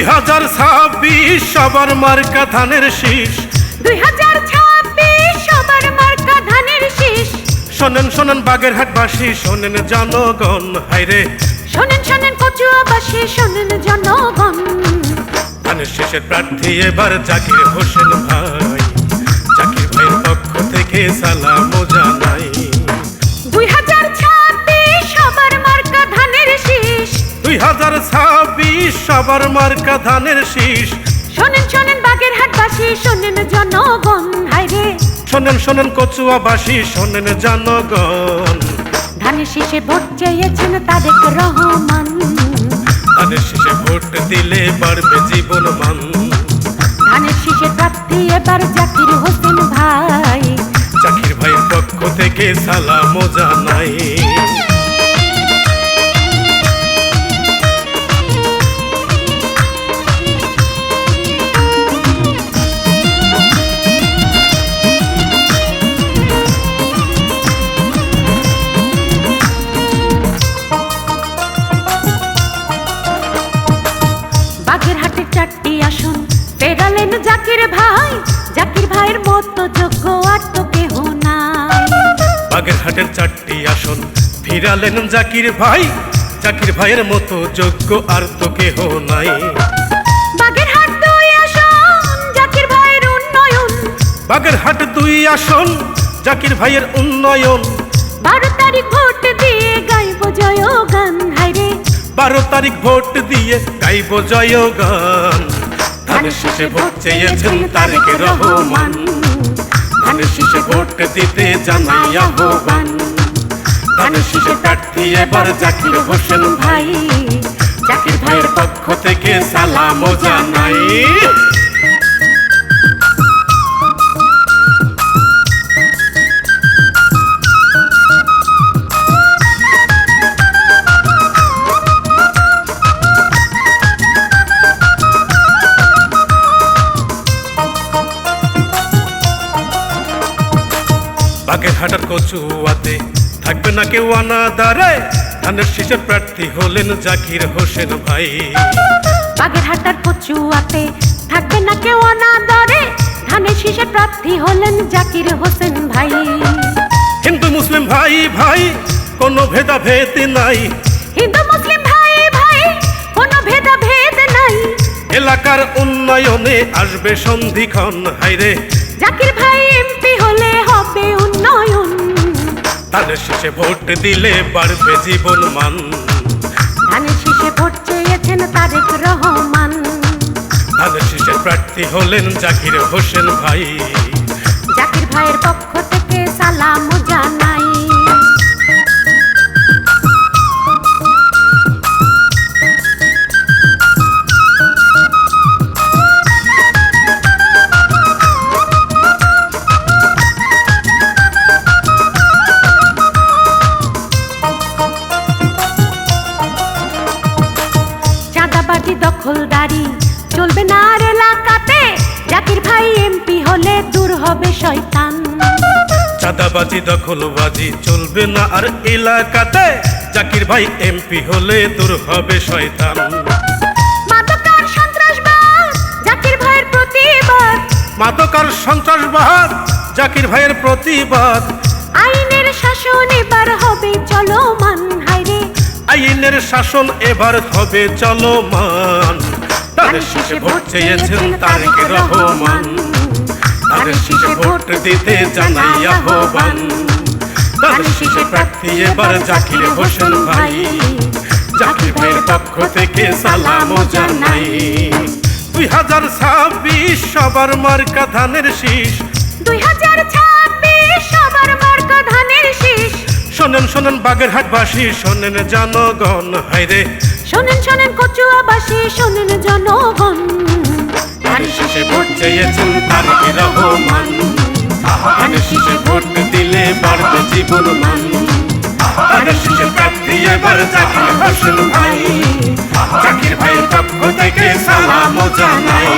দুই হাজার ছাব্বিশ সবার মার্কা ধানের শীষ। দুই হাজার ছাব্বিশ সবার মার্কা ধানের শীষ। শোনেন শোনেন বাগেরহাটবাসী শোনেন জনগণ হাইরে শোনেন শোনেন কচুয়াবাসী শোনেন জনগণ। ধানের শেষের প্রার্থী এবার জাকির হোসেন ভাই। জাকির ভাইয়ের পক্ষ থেকে সালাম জানাই। সবার মার্কা ধানের শীষ। শোনেন শোনেন বাগেরহাটবাসী শোনেন জনগণ হাইরে শোনেন শোনেন কচুয়াবাসী শোনেন জনগণ। ধানের শীষে ভোট চেয়েছেন তারেক রহমান। ধানের শেষে ভোট দিলে বাড়বে জীবন মান। ধানের শীষে প্রার্থী এবার জাকির হোসেন ভাই। জাকির ভাইয়ের পক্ষ থেকে সালাম জানাই। যোগ্য আর তো কেহ নাই। বাগেরহাটের চারটি আসন ফিরালেন জাকির ভাই। জাকির ভাইয়ের মতো যোগ্য আর তো কেহ নাই। বাগেরহাট দুই আসন জাকির ভাইয়ের উন্নয়ন। বাগেরহাট দুই আসন জাকির ভাইয়ের উন্নয়ন। বারো তারিখ ভোট দিয়ে গাইব জয় গান হাইরে বারো তারিখ ভোট দিয়ে গাইব জয় গান ধানের শেষে ভোট চেয়েছেন তারেক রহমান। ধানের শেষে ভোট দিতে জানাই আহ্বান। ধানের শেষে প্রার্থী এবার জাকির হোসেন ভাই। জাকির ভাইয়ের পক্ষ থেকে সালাম জানাই। বাগেরহাটার কচুয়াতে থাকবে না কেউ আনাদারে। ধানের শীষের প্রার্থী হলেন জাকির হোসেন ভাই। বাগেরহাটার কচুয়াতে থাকবে না কেউ অনাদরে ধানের শীষের প্রার্থী হলেন জাকির হোসেন ভাই। হিন্দু মুসলিম ভাই ভাই কোনো ভেদাভেদ নাই। হিন্দু মুসলিম ভাই ভাই কোনো ভেদাভেদ নাই। এলাকার উন্নয়নে আসবে সন্ধিক্ষণ হাইরে জাকির ভাই ধানের শেষে ভোট দিলে বাড়বে জীবন মান। ধানের শেষে ভোট চেয়েছেন তারেক রহমান। ধানের শেষে প্রার্থী হলেন জাকির হোসেন ভাই। হবে শয়তান। চাঁদাবাজি দখলবাজি চলবে না আর এলাকাতে। জাকির ভাই এমপি হলে দূর হবে শয়তান। মাদকার সন্ত্রাসবাদ জাকির ভাইয়ের প্রতিবাদ। মাদকার সন্ত্রাসবাদ জাকির ভাইয়ের প্রতিবাদ। আইনের শাসন এবার হবে চলমান হাইরে আইনের শাসন এবার হবে চলমান। তাদের শেষে ভোট চেয়েছেন তারেক রহমান। শেষে ভোট দিতে জানাই আহ্বান তাদের শেষে প্রার্থী এবার জাকির হোসেন ভাই। জাকির ভাইয়ের পক্ষ থেকে সালাম জানাই। দুই হাজার ছাব্বিশ সবার মার্কা ধানের শীষ। দুই হাজার ছাব্বিশ সবার মার্কা ধানের শীষ। শোনেন শোনেন বাগেরহাটবাসী শোনেন জনগণ হাইরে শোনেন শোনেন কচুয়াবাসী শোনেন জনগণ। চেয়েছেন তারেক রহমান শিশু ভোট দিলে বাড়বে জীবন মান। ধানের শেষে প্রার্থী এবার জাকির হোসেন ভাই। জাকির ভাইয়ের পক্ষ থেকে সালাম জানাই।